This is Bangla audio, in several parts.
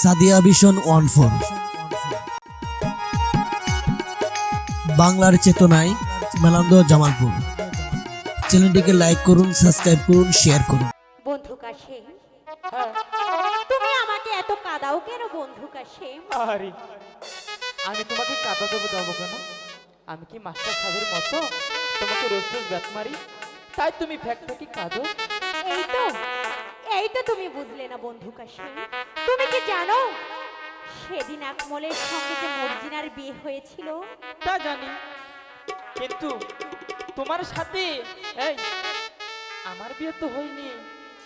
Sadia vision one four. বাংলার চেতনায় মেলান্দ জামালপুর। চ্যানেলটিকে লাইক করুন সাবস্ক্রাইব করুন শেয়ার করুন। বন্ধু কাশেম হ্যাঁ তুমি আমাকে এত কাদাও কেন বন্ধু কাশেম আরে আমি তোমাকে কাঁদা দেবো যাব কেন? আমি কি মাস্টার সাহেবের মতো? তোমাকে রোজ রোজ ব্যাট মারি? তাই তুমি ফ্যাক ফ্যাকি কাঁদো? এই তো এই তো তুমি বুঝলে না বন্ধু কাশেম। তুমি কি জানো সেদিন আকমলের সঙ্গে যে মর্জিনার বিয়ে হয়েছিল? তা জানি কিন্তু তোমার সাথে এই আমার বিয়ে তো হয়নি।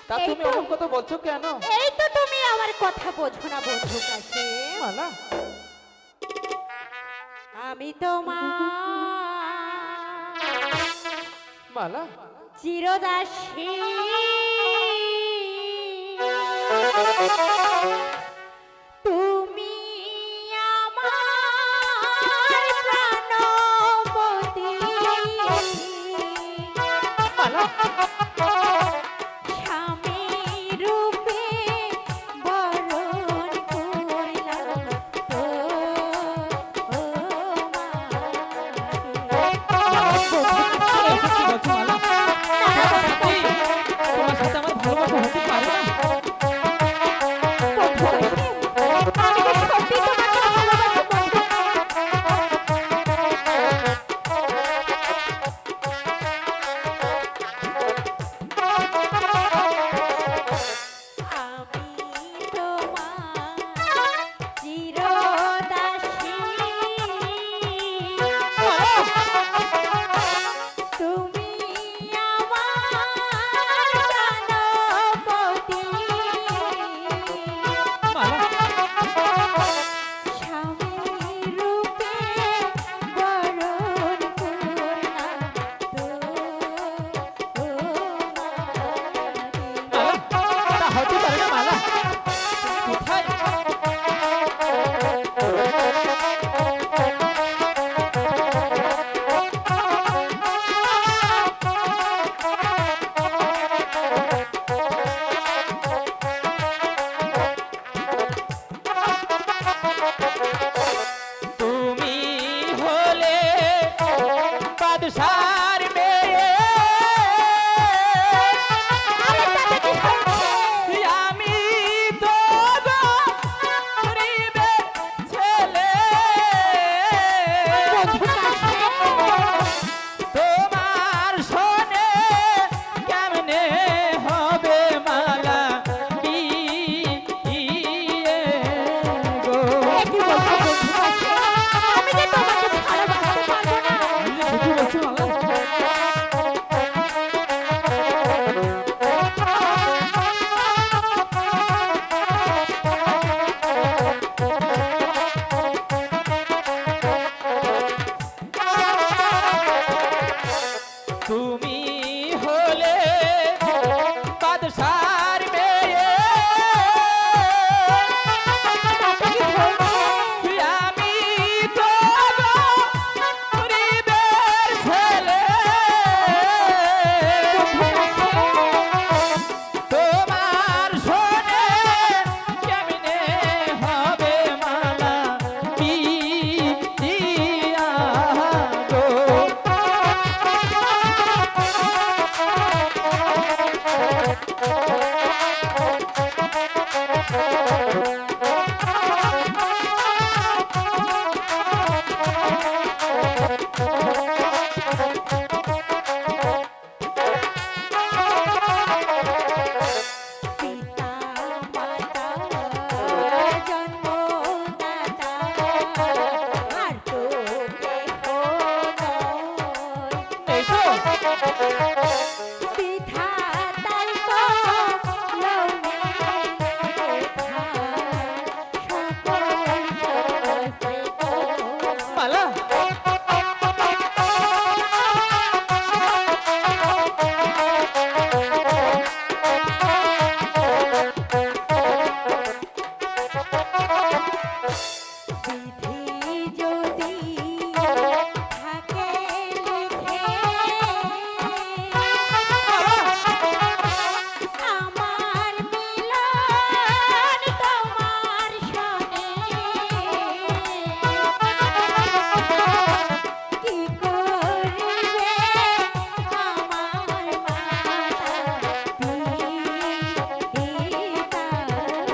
তা তুমি। ওরকম কথা বলছো কেন? এই তো তুমি আমার কথা বোঝো না বন্ধু কাশেম। মালা। আমি তোমার মালা। চিরদাসী フフフフ。This to side. হলে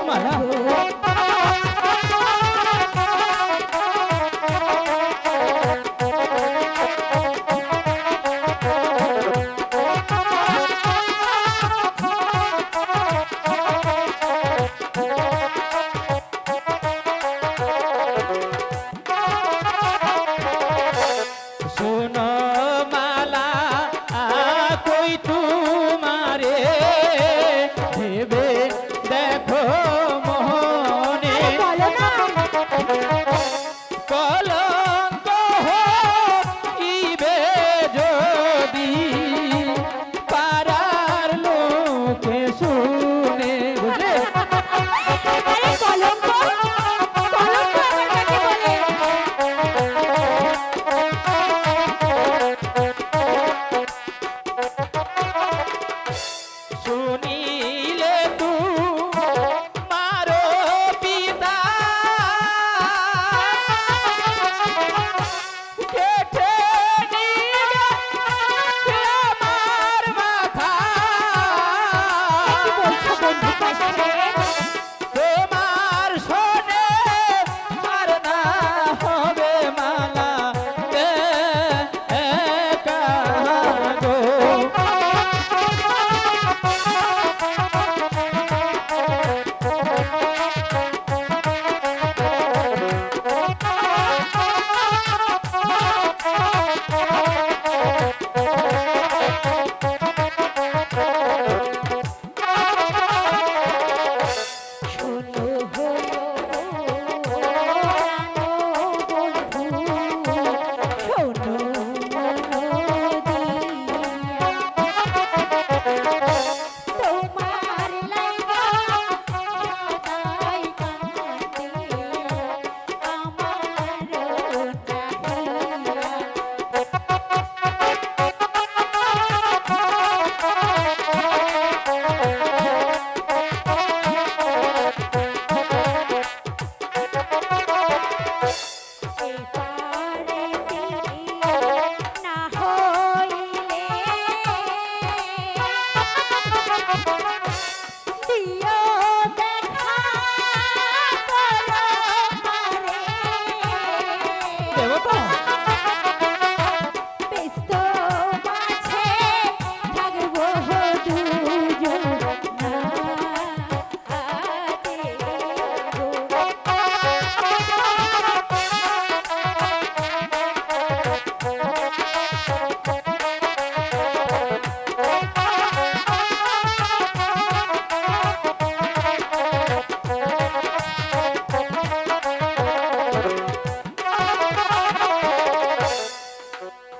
满上。